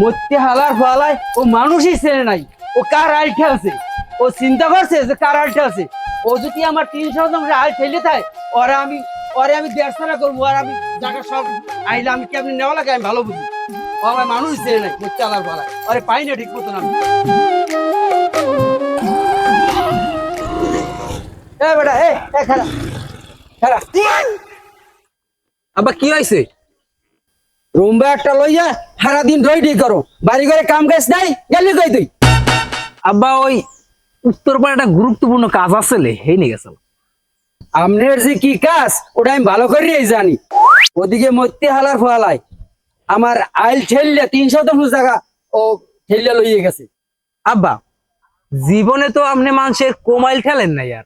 মরতে হালার ফালায় ও মানুষই চেনে নাই। ও কার আল ঠেলছে ও চিন্তা করছে যে কার আল ঠেলছে ও যদি আমার তিনশো জন আল ঠেলে থাকে ওরে আমি ওরে আমি দেড়শোটা করব আর আমি জায়গা সব আইলে আমি কেমনি নেওয়া লাগে আমি ভালো বুঝি। ও আমার মানুষ চেনে নাই মরতে হালার ফালায়। ওরে পাই না ঠিক মতন আমি। এ বেটা এ খারা খারা আব্বা কি হয়েছে রুমবা একটা লইয়া সারা দিন রই ডি করো। বাড়ি ঘরে কাম কাজ নাই গেলি কই তুই? আব্বা ওই উত্তর পাড়ে একটা গুরুত্বপূর্ণ কাজ আছে লে হেই নিয়ে গেছে। আমনের যে কি কাজ ওটা আমি ভালো করেই জানি। ওদিকে মরতে হালার ফলায়। আমার আইল ঠেললে তিনশো দশ টাকা ও ঠেললে লইয়ে গেছে। আব্বা জীবনে তো আপনি মানুষের কোমাইল ঠেলেন না ইয়ার।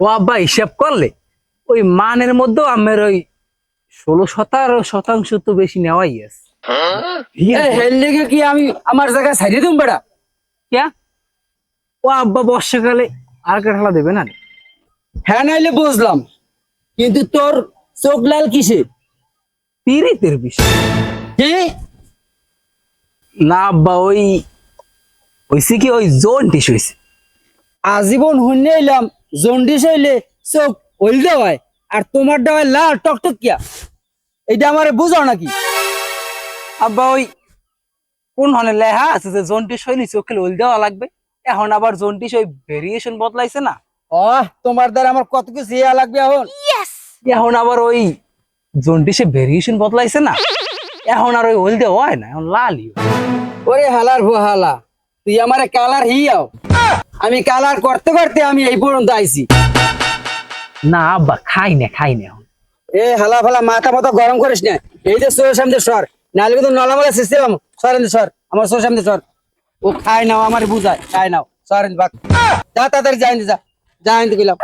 ও আব্বা হিসাব করলে ওই মানের মধ্যেও আমের ওই ষোলো শতাংশ শতাংশ তো বেশি নেওয়াই আছে। কি আমি আমার জায়গা ছাড়িয়ে দিম বেটা? ক্যা? ও আব্বা বর্ষাকালে আর একটা ঠেলা দেবে না হ্যাঁ নাইলে বুঝলাম। কিন্তু তোর চোখ লাল কিসে পিরিতের বিষয়। কি? না আব্বা ওই হয়েছে কি ওই জোনটিস হয়েছে আজীবন হুন্নে এলাম জন্ডিস হইলে চোখ হইল দেওয়ায় আর তোমার দেওয়ায় লাল টকটক কিয়া? এটা আমারে বুঝাও নাকি? আব্বা ওই কোন হনে লেহা আছে যে জন্টিস হইলি চোখে ওল দেওয়া লাগবে? এখন আবার জন্টিস ওই ভেরিয়েশন বদলাইছে না? ও তোমার দ্বারা আমার কত কিছু ইয়া লাগবে এখন? এখন আবার ওই জন্টিসে ভেরিয়েশন বদলাইছে না? এখন আর ওই ওল দেওয়া হয় না এখন লালই। ওরে হালার ভো হালা তুই আমারে কালার হিয়াও। আমি কালার করতে করতে আমি এই পর্যন্ত আইছি। না, আব্বা, খাই না খাই না এ হালা ফালা, মাথা মতো গরম করিস না। এই যে সোর সামনে সর, নাহলে কিন্তু নলামালা সিস্টেম সরেন সর আমার সোর সামনে সর। ও খাই নাও, আমার বুঝায়, খাই নাও। সরেন বাক। যা, তাড়াতাড়ি যাই যা। যাই গেলাম।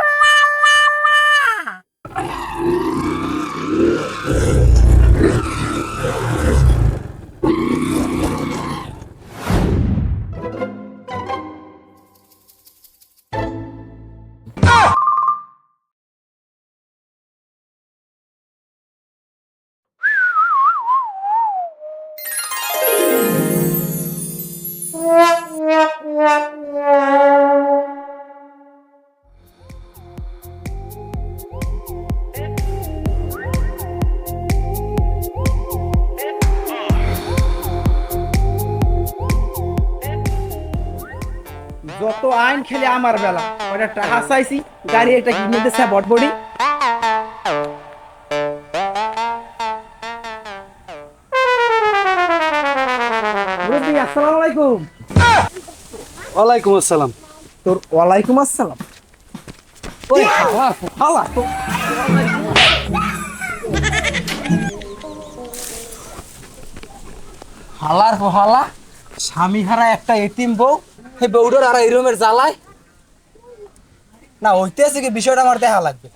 খেলে আমার বেলা। ওটা টাকা চাইছি গাড়ি এটা কিনে দিচ্ছে বটবডি আসসালামু আলাইকুম। ওয়ালাইকুম আসসালাম। তোর ওয়ালাইকুম আসসালাম। ওই হালা হালা হালার হালা স্বামী হারা একটা এতিম বউ সেই বউটার আর এই রুমের জ্বালায়? না হইতেছে কি বিষয়টা আমার দেখা লাগবে।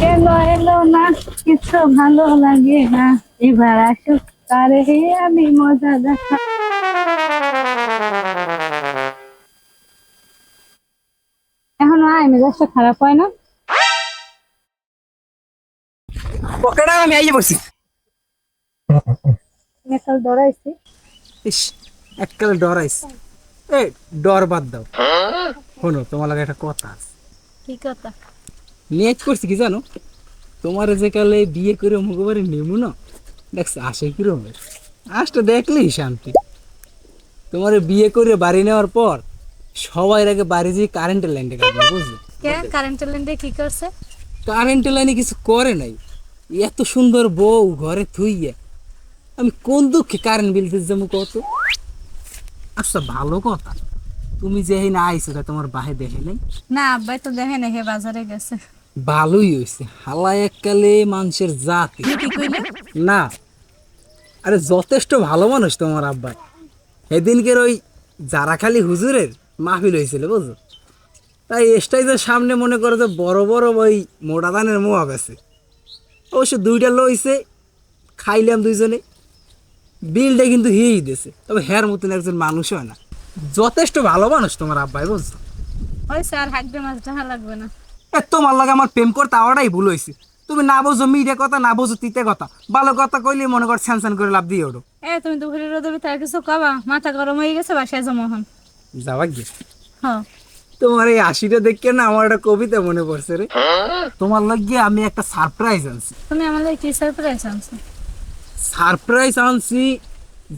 কেন এলো না কিছু ভালো লাগে না। এবার আসুক তারে হে আমি মজা দেখা। এখনও আয় মেজাজটা খারাপ হয় না? পকেটা আমি আইয়ে পড়ছি মেকাল দৌড়াইছি ইস। এককালে ডরাইস এ ডর বাদ দাও। শোনো তোমার লাগে একটা কথা আছে। কি কথা? নিয়ত করছি কি জানো? তোমার যে কালে বিয়ে করে মুখবারে নেমু না? দেখছ আসে কিরমের আসটা দেখলেই শান্তি। তোমার বিয়ে করে বাড়ি নেওয়ার পর সবাই আগে বাড়ি যেয়ে কারেন্টের লাইনটা কাটবে বুঝলো? কে? কারেন্টের লাইনটা কি করছে? কারেন্টের লাইনে কিছু করে নাই। এত সুন্দর বউ ঘরে থুইয়া। আমি কোন দুঃখে কারেন্ট বিল দিতে যাব কত? আচ্ছা ভালো কথা। তুমি যে না আইছো তোমার বাহে দেখে নাই? না আব্বাই তো দেখে না হে বাজারে গেছে। ভালোই হয়েছে হালা এককালে মানুষের জাতি। কি কইলে? না। আরে যথেষ্ট ভালো মানুষ তোমার আব্বা সেদিনকের ওই যারা খালি হুজুরের মাহফিল হয়েছিল বুঝো তাই স্টাইজের সামনে মনে করো যে বড় বড় ওই মোটা দানের মোয়া বেছে। অবশ্য দুইটা লইছে খাইলাম দুইজনে। বিলটা কিন্তু হিয়েই দিয়েছে তবে হ্যার মতন একজন মানুষ হয় না। যথেষ্ট ভালো মানুষ তোমার আব্বাই বুঝছ? ওই স্যার হাঁকবে মাছ ঢাকা লাগবে না। এ তোমার লাগে আমার প্রেম করতে আওয়াটাই ভুল হয়েছে তুমি না বোঝো মিডিয়া কথা না বোঝো তিতে কথা। ভালো কথা কইলে মনে কর স্যান স্যান করে লাভ দিয়ে ওঠো। এ তুমি দুপুরে রোদে ভিতরে কিছু কবা? মাথা গরম হয়ে গেছে বাসায় যাবা গিয়ে। হ্যাঁ তোমার এই হাসিটা দেখে না আমার একটা কবিতা মনে পড়ছে রে। তোমার লাগিয়ে আমি একটা সারপ্রাইজ আনছি। তুমি আমাদের কি সারপ্রাইজ আনছো? সারপ্রাইজ আনছি।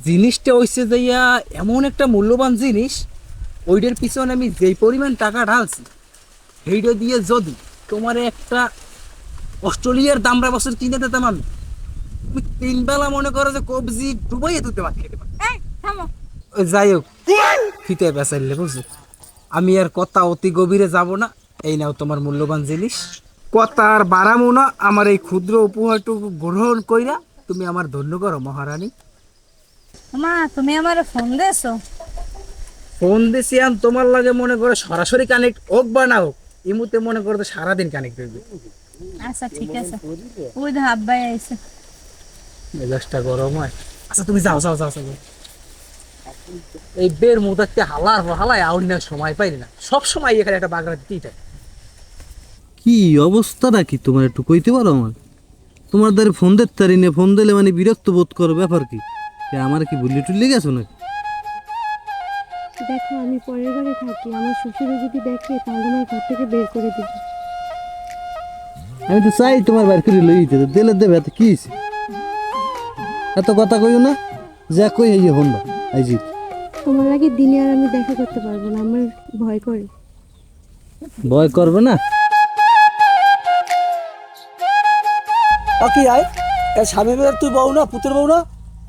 জিনিসটা হইছে যাইয়া এমন একটা মূল্যবান জিনিস ওইটার পিছনে আমি যেই পরিমাণ টাকা ঢালছি সেইটা দিয়ে যদি তোমার একটা অস্ট্রেলিয়ার দামরা বছর কিনে দিতাম আমি তুমি তিন বেলা মনে করো যে কবজি ডুবাইয়ে খেতে পারো। ওই যাই হোক ফিতে বেসাইলে বুঝলি আমি আর কথা অতি গভীরে যাব না এই নাও তোমার মূল্যবান জিনিস। কথা আর বাড়ামো না আমার এই ক্ষুদ্র উপহারটুকু গ্রহণ কইরা তুমি আমার ধন্য করো মহারানী। মা তুমি আমার ফোন দিয়েছ? ফোন দিছি আন তোমার লাগে মনে করে সরাসরি কানেক্ট হোক বা না হোক ইমুতে মনে করো তো সারাদিন কানেক্ট হইবে। আচ্ছা ঠিক আছে। ওই ধর আব্বাই আইছে। মেজাজটা গরম হয়। আচ্ছা তুমি যাও যাও যাও যাও। এই বের মুদাতে হালার হালায় অন্য সময় পাইলি না। সব সময় এখানে একটা বাগড়া দিতেই থাকে কি অবস্থাটা কি? তোমার একটু কইতে পারো আমার তোমার দ্বারা ফোন দিতে পারি না ফোন দিলে মানে বিরক্ত বোধ করো ব্যাপার কি? আমার কি ভুলি টুলি গেছো নাকি? দেখো আমি পরের বাড়ি থাকি আমার শ্বশুর যদি দেখে তাহলে আমার ঘর থেকে বের করে দিবে। আমি তো চাই তোমার বাইর করে লই যেতে দিলে দেবে এত কি এত কথা কইও না যা কই এই যে হন্ডা আইজি তোমার আগে দিনে আর আমি দেখা করতে পারব না আমার ভয় করে। ভয় করবে না? কি আয়? এ স্বামী মেয়ের তুই বউ না পুত্র বউ না?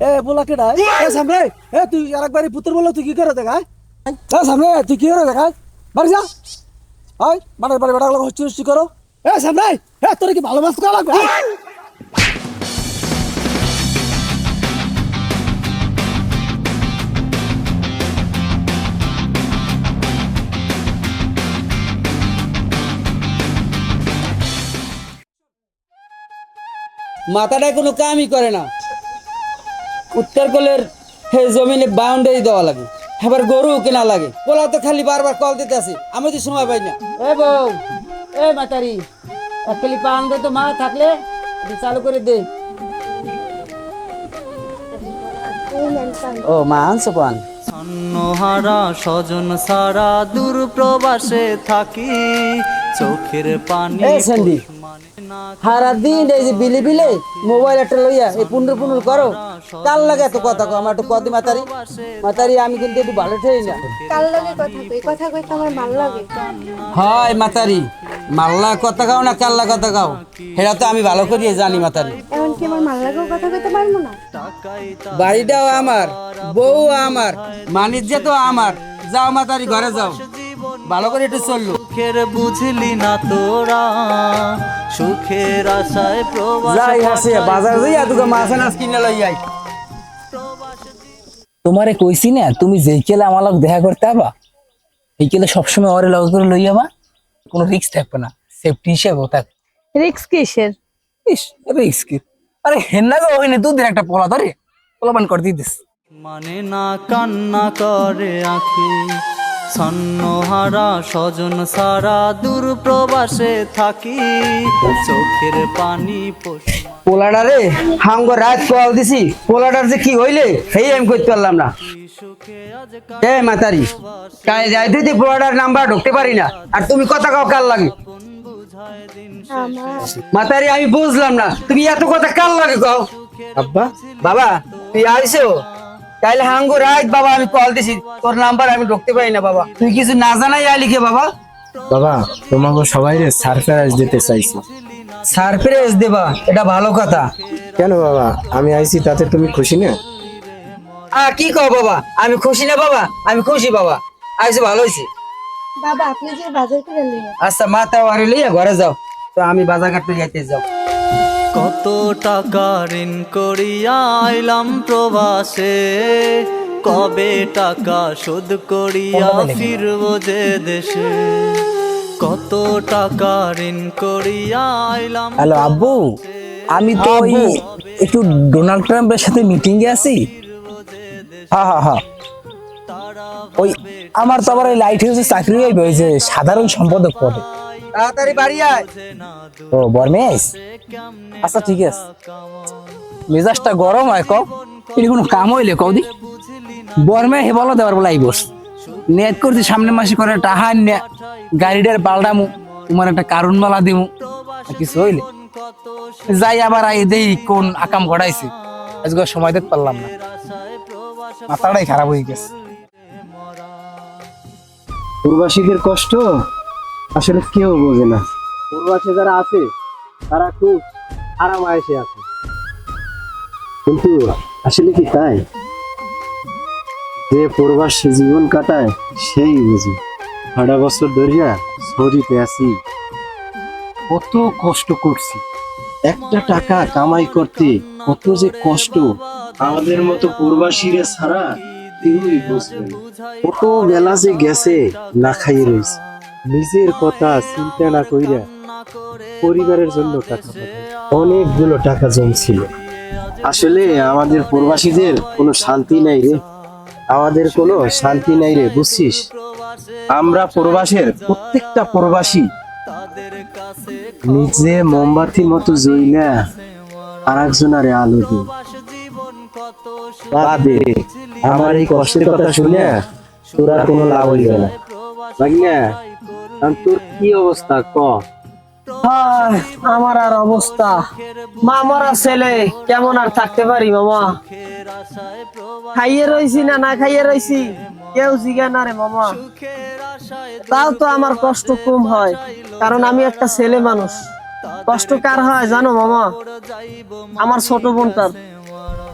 এ বলা কেডা এ সামনে, এ তুই আর একবারই পুত্র বলল তুই কি করে দেখায়? এ সামনে, তুই কি করে দেখায়? বাড়ি যা। আয় বাড়ি বাড়ি বেড়া হচ্ছে করো। এ সামনে, এ তোর কি ভালো মাছ করা লাগবে? আয়? মাথাটায় কোনো কামই করে না। উত্তর কোলের হে জমিনে বাউন্ডারি দেওয়া লাগে। এবার গরু কেনা লাগে। পোলা তো খালি বারবার কল দিতে আসে। আমি তো সময় পাই না। এ বউ এ মাতারি খালি পান দে তো মা থাকলে চালু করে দে। ও মা আনছো পান? হারা স্বজন সারা দূর প্রবাসে থাকি। চোখের পানি সারা দিন এই যে বিলে বিলে মোবাইল একটা লইয়া এই পুনর পুনর করো। কাল লাগে এত কথা কো আমার একটু কদি মাতারি। মাতারি আমি কিন্তু একটু ভালো ঠেই না। লাগে কথা কই কথা আমার ভালো লাগে। হয় মাতারি মাল্লা কথা গাও না কাল্লা কথা গাও সেটা তো আমি ভালো করিয়ে জানি মাতারি। এমনকি আমার ভালো লাগেও কথা কইতে পারব না। বাড়িটাও আমার বউ আমার মানিজ্য তো আমার। যাও মাতারি ঘরে যাও। ভালো করে একটু চলল। সুখের বুঝলি না তোরা সুখের আশায় প্রবাস যাই হাসে বাজার যাইয়া দুটো মাছ আনাজ কিনে লই যাই তোমারে কইছি না তুমি যেই কেলে আমার লোক দেখা করতে আবা এই কেলে সবসময় ওরে লগ করে লই যাবা কোনো রিস্ক থাকবে না সেফটি হিসেবে থাক। রিক্স কিসের? ইস রিস্ক কি? আরে হেন্না গো ওখানে দুধের একটা পোলা ধরে পোলাপান করে দিয়ে দিস মানে না কান্না করে আখি ছন্নহারা স্বজন সারা দূর প্রবাসে থাকি। চোখের পানি পোষ পোলাডা রে হাঙ্গ রাত কল দিছি। পোলাডার যে কি হইলে সেই আমি করতে পারলাম না। এ মাতারি কাল যাই দিদি পোলাডার নাম্বার ঢুকতে পারি না আর তুমি কথা কাও কাল লাগে? মাতারি আমি বুঝলাম না তুমি এত কথা কাল লাগে কও? আব্বা বাবা তুই আইছো তাইলে হাঙ্গু রাত বাবা আমি কল দিছি। তোর নাম্বার আমি ঢুকতে পারি না বাবা। তুই কিছু না জানাই আইলি লিখে বাবা? বাবা তোমাকে সবাই সারপ্রাইজ দিতে চাইছি। সারপ্রাইজ দেবা এটা ভালো কথা। কেন বাবা? আমি আইছি তাতে তুমি খুশি না? আর কি কও বাবা? আমি খুশি না বাবা? আমি খুশি বাবা। আইসো ভালো হয়েছে বাবা আপনি যে বাজার করে নিয়ে আচ্ছা মাথা ওয়ারি লইয়া ঘরে যাও। তো আমি বাজার কাটতে যাইতে যাও। কত টাকা ঋণ করিয়া আইলাম প্রবাসে? কবে টাকা শোধ করিয়া ফিরব যে দেশে? কত টাকা ঋণ করিয়া আইলাম হ্যালো আব্বু আমি তো ওই একটু ডোনাল্ড ট্রাম্পের সাথে মিটিং এ আছি হ্যাঁ হ্যাঁ হ্যাঁ ওই আমার তো আবার ওই লাইট হাউসে চাকরি যে সাধারণ সম্পাদক পদে। তাড়াতাড়ি বাড়ি আয়। ও বরমেশ? আচ্ছা ঠিক আছে। মেজাজটা গরম হয় কও। এটি কোনো কাম হইলে কও দি। বর্মে হে বলো দেওয়ার বলাই বস নেট করছি সামনে মাসে করে টাহা নে গাড়িটার পাল্টামু তোমার একটা কারণ মালা দিমু কিছু হইলে। যাই আবার আই দেই কোন আকাম ঘটাইছে। আজকে সময় দিতে পারলাম না। মাথাটাই খারাপ হয়ে গেছে। প্রবাসীদের কষ্ট? আসলে কেউ বোঝে না। প্রবাসী যারা আছে তারা খুব আরাম আয়েসে আছে। কিন্তু আসলে কি তাই? যে প্রবাসী জীবন কাটায় সেই বুঝি। ছটা বছর ধরিয়া শরীরে আছি। কত কষ্ট করছি। একটা টাকা কামাই করতে কত যে কষ্ট। আমাদের মতো প্রবাসীরা ছাড়া তিনি বুঝবে না। কত বেলা যে গেছে না খাইয়ে রয়েছে। নিজের কথা চিন্তা না কইরা পরিবারের জন্য টাকা। অনেকগুলো টাকা জমছিল আসলে আমাদের প্রবাসীদের কোনো শান্তি নাই রে আমাদের কোনো শান্তি নাই রে, বুঝছিস আমরা প্রবাসের প্রত্যেকটা প্রবাসী নিজে মোমবাতির মতো জ্বইলা আর একজনারে আলো দিই। আমার এই কষ্টের কথা শুনে তোরা কোনো লাভ হইবে না তোর কি অবস্থা? ক। আমার আর অবস্থা। মা মরা ছেলে কেমন আর থাকতে পারি মামা? খাইয়ে রইছি না না খাইয়ে রইছি? কেউ জিগা না রে মামা। তাও তো আমার কষ্ট কম হয় কারণ আমি একটা ছেলে মানুষ। কষ্ট কার হয় জানো মামা? আমার ছোট বোনটার।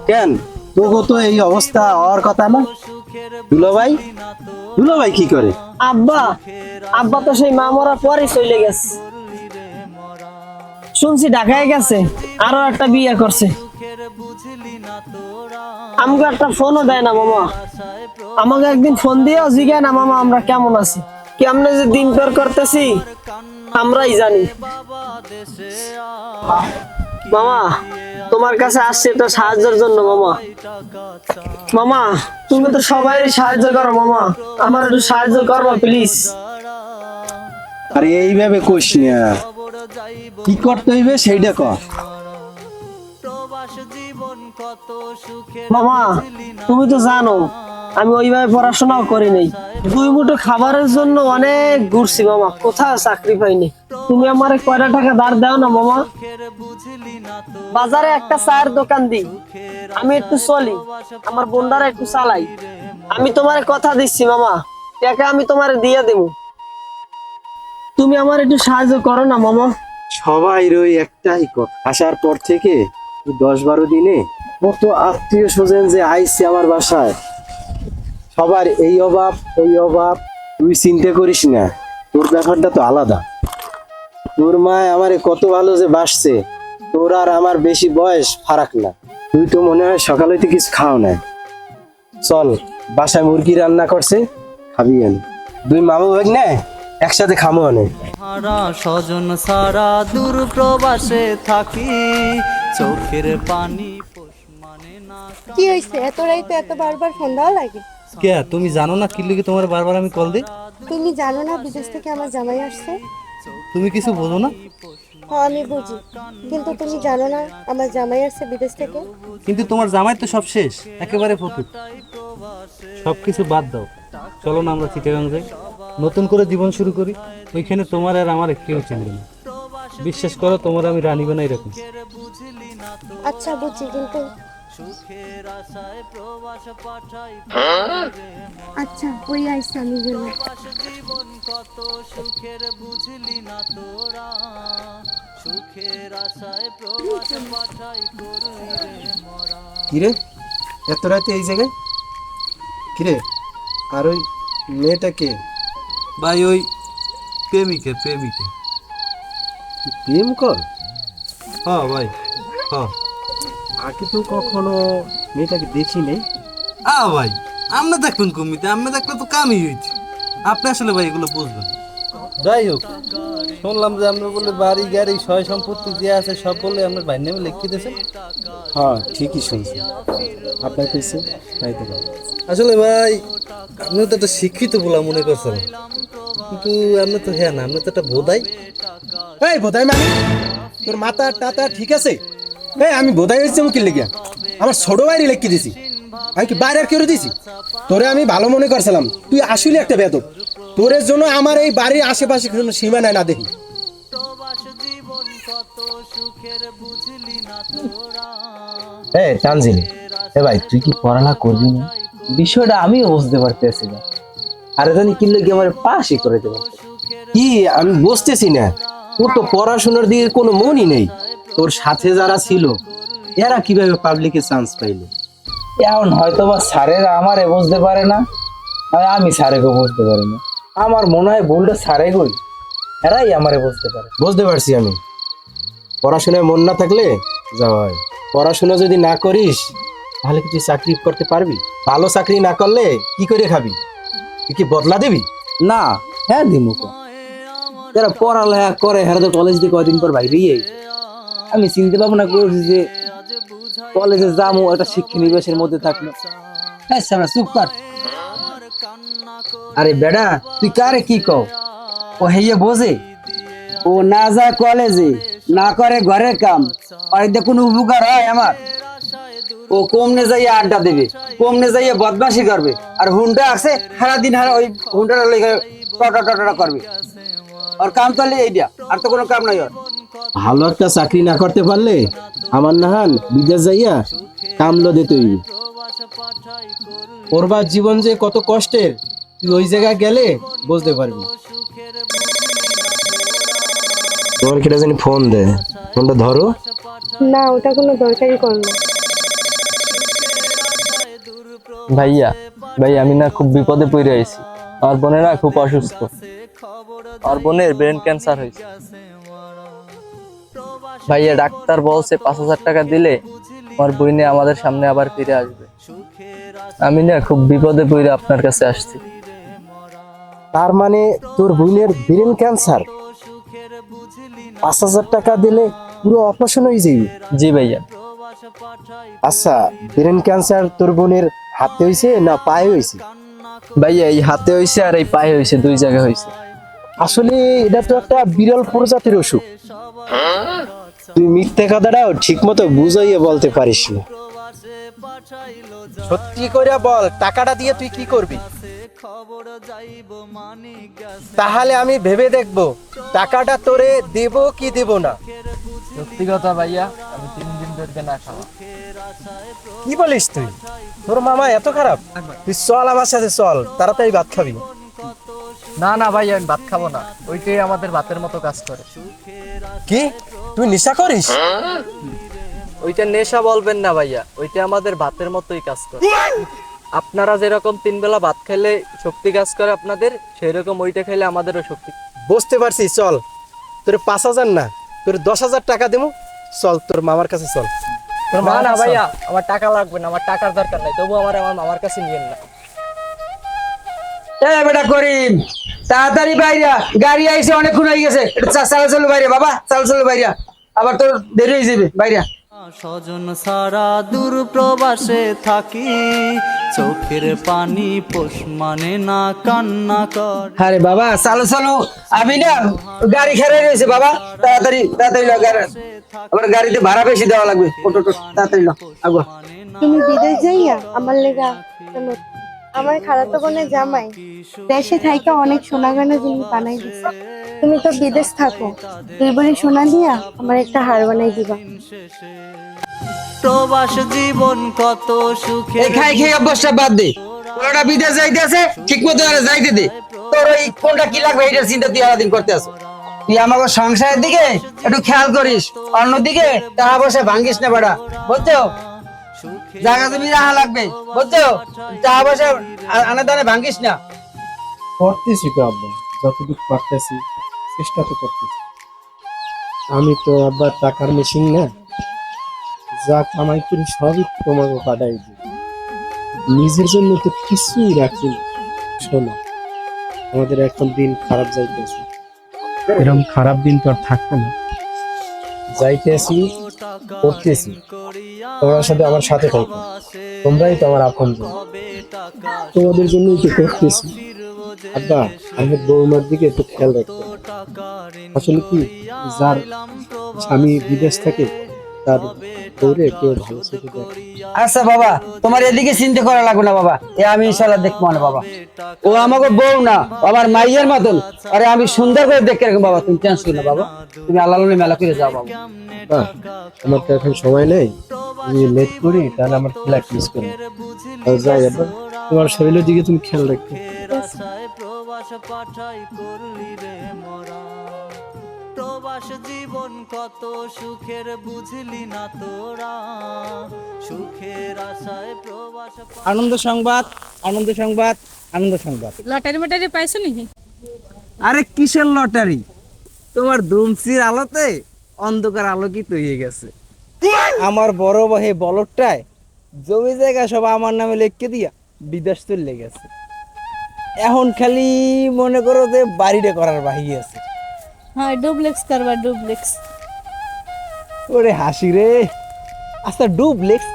কেন? তোকে তো এই অবস্থা হওয়ার কথা না। দুলো ভাই দুলো ভাই কি করে? আব্বা আব্বা তো সেই মা মরার পরে চলে গেছে। শুনছি ঢাকায় গেছে, আরও একটা বিয়ে করছে। আমাকে একটা ফোনও দেয় না, মামা। আমাকে একদিন ফোন দিয়েও জিগায় না, মামা, আমরা কেমন আছি? কেমনে যে দিন পার করতেছি, আমরাই জানি। মামা তোমার কাছে আসছে তো সাহায্যের জন্য মামা। মামা তুমি তো সবাই সাহায্য করো মামা। আমার একটু সাহায্য করো প্লিজ আরে এইভাবে কইস না। কি করতে হইবে সেইটা কর মামা তুমি তো জানো আমি ওইভাবে পড়াশোনাও করি নাই। দুই মুঠো খাবারের জন্য অনেক ঘুরছি মামা। কোথাও চাকরি পাইনি। তুমি আমার কয়টা টাকা ধার দাও না, মামা? বাজারে একটা চায়ের দোকান দিই আমি একটু চলি, আমার বোনদারা একটু চালাই। আমি তোমার কথা দিচ্ছি, মামা। টাকা আমি তোমার দিয়ে দেবো তুমি আমার একটু সাহায্য করো না, মামা। সবাই রই একটাই কথা। আসার পর থেকে দশ বারো দিনে কত আত্মীয় স্বজন যে আইসে আমার বাসায়। সবার এই অভাব, ওই অভাব, তুই চিন্তা করিস না। তোর ব্যাপারটা তো আলাদা। তোর মা আমারে কত ভালো যে বাসছে তোর আর আমার বেশি বয়স ফারাক না। তুই তো মনে হয় সকালে হইতে কিছু খাও না চল বাসায় মুরগি রান্না করছে খাবি আন। দুই মামু ভাগ না একসাথে খামো অনেক হারা স্বজন সারা দূর প্রবাসে থাকি চোখের পানি পোষ মানে না কি হয়েছে এত রাইতে এত বারবার ফোন দেওয়া লাগে? কে তুমি জানো না কি লিগে তোমার বারবার আমি কল দিই? তুমি জানো না বিদেশ থেকে আমার জামাই আসছে? তুমি কিছু বোঝো না? হ্যাঁ আমি বুঝি। কিন্তু তুমি জানো না আমার জামাই আসছে বিদেশ থেকে? কিন্তু তোমার জামাই তো সব শেষ একেবারে ফতুর সব কিছু বাদ দাও। চলো না আমরা চিটাগাং যাই। নতুন করে জীবন শুরু করি। ওইখানে তোমার আর আমার কেউ চিনবে না। বিশ্বাস করো তোমার আমি রানী বানাই এরকম আচ্ছা বুঝছি কিন্তু আচ্ছা ওই আইসে আমি গেলাম। কিরে? এত রাতে এই জায়গায়? কিরে? আর ওই মেয়েটা কে? ভাই ওই প্রেমিকে প্রেমিকে। প্রেম কর? হ্যাঁ ভাই হ্যাঁ। আগে তো কখনো মেয়েটাকে দেখি নেই আ ভাই আমরা দেখবেন কমিতে আমরা দেখলে তো কামই হয়েছে আপনি আসলে ভাই এগুলো বুঝবেন। যাই হোক শুনলাম যে আমরা বলে বাড়ি গাড়ি সয় সম্পত্তি যে আছে সব বলে আপনার ভাই নামে লিখে দিয়েছেন। হ্যাঁ ঠিকই শুনছি আপনার কইছে তাই তো আসলে ভাই আপনি তো একটা শিক্ষিত বলা মনে করছেন। কিন্তু আপনি তো হ্যাঁ না আপনি তো একটা বোধাই। এই বোধাই মানে? তোর মাথা টাতা ঠিক আছে? এই আমি বোধাই হয়েছি আমি কি লেগে। আমার ছোট বাইরে লেখকে দিছি। আমি কি বাইরে আর কেউ দিছি? তোরে আমি ভালো মনে করছিলাম। তুই আসলে একটা বেদব। তোরের জন্য আমার এই বাড়ির আশেপাশে কোনো সীমানায় না দেখি। এ তানজিল এ ভাই তুই কি পড়ালেখা করবি না? বিষয়টা আমিও বুঝতে পারতেছি না। আরে জানি কিনলে কি আমার পাশই করে দেবে। কি আমি বুঝতেছি না। তোর তো পড়াশোনার দিকে কোনো মনই নেই। তোর সাথে যারা ছিল এরা কীভাবে পাবলিকে চান্স পাইলো? এখন হয়তো বা স্যারেরা আমারে বুঝতে পারে না আর আমি স্যারেকে বুঝতে পারি না। আমার মনে হয় ভুলটা স্যারে গই এরাই আমারে বুঝতে পারে। বুঝতে পারছি আমি। পড়াশোনায় মন না থাকলে যাওয়া হয়। পড়াশোনা যদি না করিস তাহলে কি তুই চাকরি করতে পারবি? ভালো চাকরি না করলে কি করে খাবি? তুই কি বদলা দিবি? না হ্যাঁ দিমুক যারা পড়ালেখা করে হ্যাঁ তো কলেজ দিয়ে কয়দিন পর বাইরেই আমি চিন্তা ভাবনা করছি যে কলেজে যাব, একটা শিক্ষা নিবেশের মধ্যে থাকল হ্যাঁ চুপ কর। আরে বেডা, তুই কারে কি কও? ও হেয়ে বোঝে। ও না যায় কলেজে, না করে ঘরের কাম। আর কোনো উপকার হয় আমার? ও কমনে যাইয়ে আড্ডা দেবে, কমনে যাইয়ে বদমাশি করবে। আর হুন্ডা আছে, সারাদিন হারা ওই হুন্ডাটা লেগে টটা টটা করবে। আর কাম তাহলে এইটা আর তো কোনো কাম নাই ওর। ভালো একটা চাকরি না করতে পারলে আমার নাহান বিদেশ যাইয়া কামলো দিতে হইবে পড়বার জীবন যে কত কষ্টের তুই ওই জায়গায় গেলে বুঝতে পারবি। তোমার কেটা জানি ফোন দে? ফোনটা ধরো। না ওটা কোনো দরকারি কল না। ভাইয়া ভাই আমি না খুব বিপদে পড়ে আইছি। আমার বোনেরা খুব অসুস্থ। আমার বোনের ব্রেন ক্যান্সার হয়েছে। ভাইয়া ডাক্তার বলছে পাঁচ হাজার টাকা দিলে আমার বইনে আমাদের সামনে আবার ফিরে আসবে। আমি না খুব বিপদে পড়ে আপনার কাছে আসছি। তার মানে তোর বোনের ব্রেন ক্যান্সার? পাঁচ হাজার টাকা দিলে পুরো অপারেশন হয়ে যাবে? জি ভাইয়া। আচ্ছা ব্রেন ক্যান্সার তোর বোনের হাতে হয়েছে না পায়ে হয়েছে? ভাইয়া এই হাতে হয়েছে আর এই পায়ে হয়েছে দুই জায়গায় হয়েছে। আসলে এটা তো একটা বিরল প্রজাতির অসুখ। তুই মিথ্যে কথাটাও ঠিক মতো বুঝাইয়ে বলতে পারিস না। সত্যি করে বল টাকাটা দিয়ে তুই কি করবি? তাহলে আমি ভেবে দেখব টাকাটা তোরে দেব কি দেব না। সত্যি কথা ভাইয়া আমি তিন দিন ধরে না খাওয়া। কি বলিস তুই? তোর মামা এত খারাপ? তুই চল আমার সাথে চল তাড়াতাড়ি ভাত খাবি। না না ভাই আমি ভাত খাব না। ওইটাই আমাদের ভাতের মতো কাজ করে। কি? তুই নেশা করিস? ওইটা নেশা বলবেন না ভাইয়া ওইটা আমাদের ভাতের মতোই কাজ করে। আপনারা যেরকম তিন বেলা ভাত খেলে শক্তি কাজ করে আপনাদের সেই রকম ওইটা খেলে আমাদেরও শক্তি। বুঝতে পারছি চল। তোর পাঁচ হাজার না তোর দশ হাজার টাকা দেবো চল তোর মামার কাছে চল। তোর না না ভাইয়া আমার টাকা লাগবে না আমার টাকার দরকার নাই তবু আমার আমার মামার কাছে নিয়েন না। এ বেটা করিম তাড়াতাড়ি বাইরা গাড়ি আইছে অনেকক্ষণ হয়ে গেছে। একটু চা- চালা চলো বাইরে বাবা চাল চলো বাইরা। আবার তোর দেরি হয়ে যাবে বাইরা স্বজন সারা দূর প্রবাসে থাকি চোখের পানি পোষ মানে না কান্না কর। আরে বাবা চালো চালো। আমি না গাড়ি খেয়ে রয়েছে বাবা। তাড়াতাড়ি তাড়াতাড়ি লো আবার গাড়িতে ভাড়া বেশি দেওয়া লাগবে। ওটো টো তাড়াতাড়ি লো আগো তুমি বিদেশ যাইয়া আমার লেগা আমার খালাতো বোনের জামাই দেশে থাইকা অনেক সোনা গয়না জিনিস বানাই দিছে। তুমি তো বিদেশ থাকো। দুই বলে সোনা দিয়া আমার একটা হার বানাই দিবা। প্রবাস জীবন কত সুখে এই খাই খেয়ে অভ্যাসটা বাদ দে। ওরা বিদেশ যাইতে আছে ঠিক মতো আর যাইতে দে। তোর ওই কোনটা কি লাগবে এইটার চিন্তা তুই সারাদিন করতে আছো। তুই আমাকে সংসারের দিকে একটু খেয়াল করিস অন্যদিকে টাকা পয়সা ভাঙ্গিস না বেটা বুঝছ? জায়গা তুমি রাহা লাগবে বুঝছ? টাকা পয়সা আনে দানে ভাঙ্গিস না। করতেছি তো আব্বা যতটুকু পারতেছি। চেষ্টা তো করতেছি। আমি তো আব্বা টাকার মেশিন না। যা কামাই করি সবই তোমাকে পাঠাই দিই। নিজের জন্য তো কিছুই রাখি। শোনো আমাদের এখন দিন খারাপ যাইতেছে। এরকম খারাপ দিন তো আর থাকতো না। যাইতেছি করতেছি। তোমার সাথে আমার সাথে থাকো। তোমরাই তো আমার আপন তোমাদের জন্যই তো করতেছি। আব্বা আমার বৌমার দিকে একটু খেয়াল রাখতে আসলে কি যার স্বামী বিদেশ থাকে তার বউরে কেউ ভালো চোখে দেখে? আচ্ছা বাবা তোমার এদিকে চিন্তা করা লাগবে না বাবা। এ আমি ইনশাল্লাহ দেখব না বাবা। ও আমাকে বউ না আমার মাইয়ের মতন। আরে আমি সুন্দর করে দেখে রাখব বাবা তুমি টেনশন না বাবা। তুমি আল্লাহ মেলা করে যাও বাবা। আমার তো এখন সময় নেই। যদি লেট করি তাহলে আমার ফ্লাইট মিস করি যাই আব্বা তোমার শরীরের দিকে তুমি খেয়াল রাখো। আশায় প্রবাস পাঠাই করলি রে মরা। প্রবাস জীবন কত সুখের বুঝলি না তোরা। সুখের আশায় প্রবাস আনন্দ সংবাদ আনন্দ সংবাদ আনন্দ সংবাদ। লটারি মটারি পাইছো নাকি? আরে কিসের লটারি? তোমার দুমসির আলোতে অন্ধকার আলোকিত হয়ে গেছে। আমার বড় ভাই বলদটায় জমি জায়গা সব আমার নামে লিখকে দিয়া। বিদেশ চলে গেছে। এখন খালি মনে করো যে বাড়িটা করার বাহি আছে। হ্যাঁ ডুপ্লেক্স করবা ডুপ্লেক্স। ওরে হাসি রে। আচ্ছা ডুপ্লেক্স?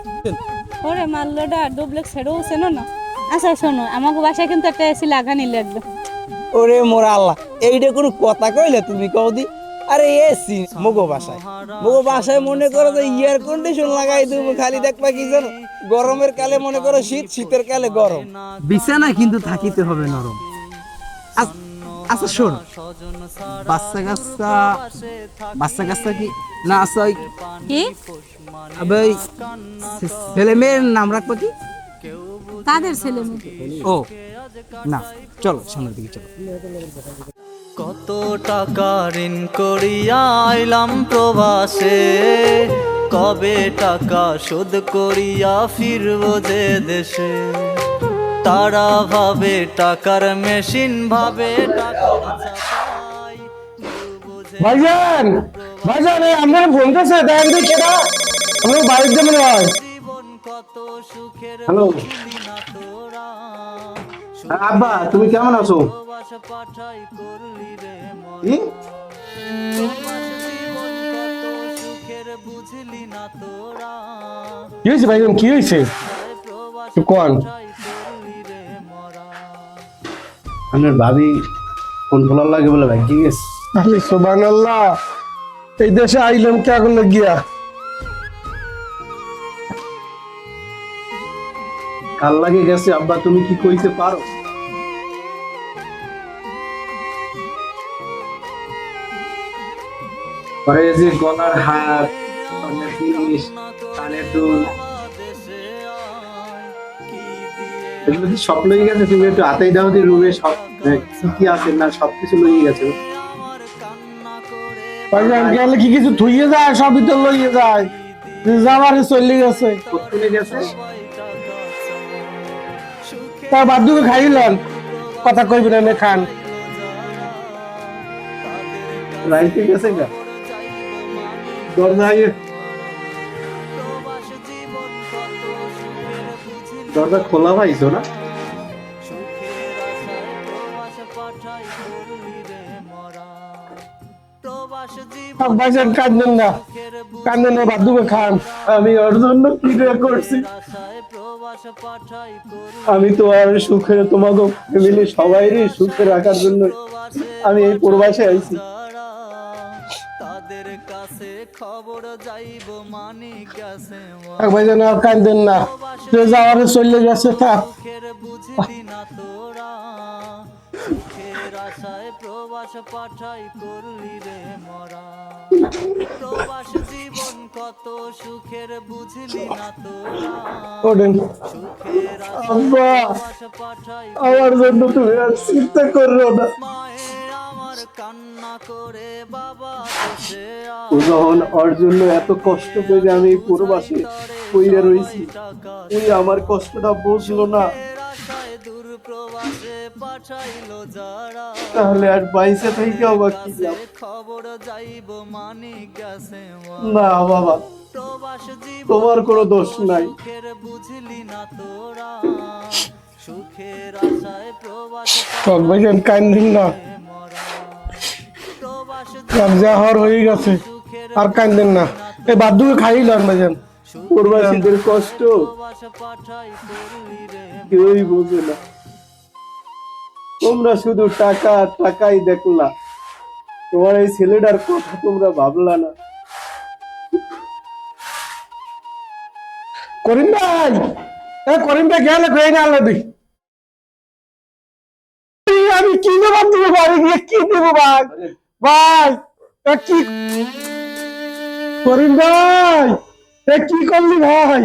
ওরে মাল্লোটা ডুপ্লেক্স হেডও চেনো না? আচ্ছা শোনো আমাকে বাসায় কিন্তু একটা এসি লাগানি লাগবে। ওরে মোরা আল্লাহ এইটা কোনো কথা কইলে তুমি কও দি? আরে এসি মগো বাসায়। মগো বাসায় মনে করো যে এয়ার কন্ডিশন লাগাই তুমি খালি দেখবা কি জানো গরমের কালে মনে করো শীত শীতের কালে গরম। বিছানা কিন্তু থাকিতে হবে নরম। আচ্ছা শোন। বাচ্চা কাচ্চা বাচ্চা কাচ্চা কি? না আচ্ছা ওই কি? আবে ওই ছেলে মেয়ের নাম রাখব কি? কাদের ছেলে মেয়ে। ও না চলো সামনের দিকে চলো। কত টাকা ঋণ করিয়া আইলাম প্রবাসে? কবে টাকা শোধ করিয়া ফিরব যে দেশে? তারা ভাবে টাকার মেশিন ভাবে ভাইজান ভাইজান এই আপনার ফোন করছে দেখ দেখি আমার বাড়ির জন্য হয় জীবন কত সুখের হ্যালো। আব্বা তুমি কেমন আছো? কি? হয়েছে ভাইজান কি হয়েছে? কোন। পাঠাই করলি রে মরা আপনার ভাবি কোন ফলার লাগে বলে ভাই? ঠিক আছে আরে সোবান আল্লাহ এই দেশে আইলাম কে করলে গিয়া কাল লাগে গেছে আব্বা তুমি কি কইতে পারো? পরে যে গলার হার জিনিস কানের দুল এগুলো কি সব লই গেছে তুমি একটু হাতেই দাও যে রুমে সব কি কি আছে না সবকিছু লই গেছে। গেলে কি কিছু থুইয়ে যায়? সব ভিতর লইয়ে যায়। যাবারে চলে গেছে। কোথায় গেছে? তার বাদ্যুকে খাইলেন। কথা কইবেন না খান রাইতে গেছে গা? দরজা দরজা খোলা পাইছো না? ভাইজান কান্দেন না। কান্দেন না বাদুকে খান। আমি ওর জন্য কি করছি? আমি তো আর সুখে তোমাকে ফ্যামিলি সবাইরই সুখে রাখার জন্য আমি এই প্রবাসে আইছি। তাদের কাছে খবর যাইব মানিক আছে ভাইজান আর কান্দেন না। যে যাওয়ারে চলে গেছে আশায় প্রবাস পাঠাই করলি রে মরা। প্রবাস জীবন কত সুখের বুঝলি না তোরা। আমার জন্য তুমি আর চিন্তা করো না। যখন ওর জন্য এত কষ্ট করে আমি কইরা রইছি। ওই আমার কষ্টটা বুঝলো না। আশায় দূর প্রবাসে পাঠাইলো যারা। তাহলে আর বাইসে থেকে আবার কি খবর যাইব মানিক আছে না বাবা তোমার কোনো দোষ নাই। বুঝলি না তোরা। সুখের আশায় প্রবাস না। যা হওয়ার হয়ে গেছে। আর কান্দেন না। এই বাদ্যকে খাই লন বাজান প্রবাসীদের কষ্ট। কেউই বোঝে না। তোমরা শুধু টাকা টাকাই দেখলা। তোমার এই ছেলেটার কথা তোমরা ভাবলা না। করিম ভাই! এ করিম ভাই গেলে কই না আল্লাহ আমি কি দিব? বাড়ি গিয়ে কি দিব ভাই? ভাই কি করিম ভাই কি করলি ভাই?